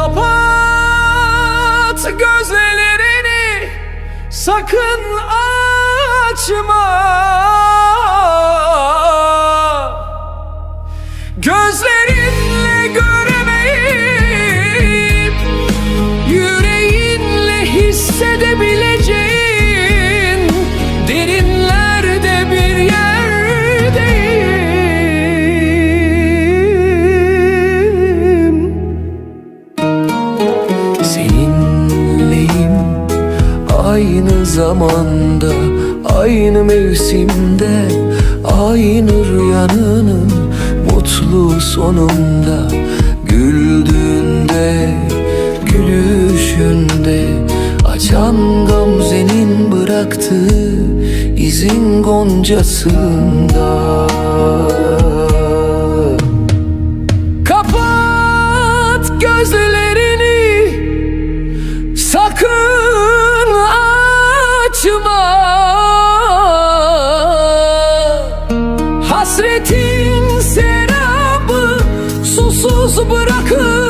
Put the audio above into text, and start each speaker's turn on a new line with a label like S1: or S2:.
S1: Kapat gözlerini. Sakın açma aynı zamanda Aynı mevsimde Aynı rüyanın mutlu sonunda. Güldüğünde Gülüşünde Açan gamzenin bıraktığı izin goncasında Hasretin serabı susuz bırakır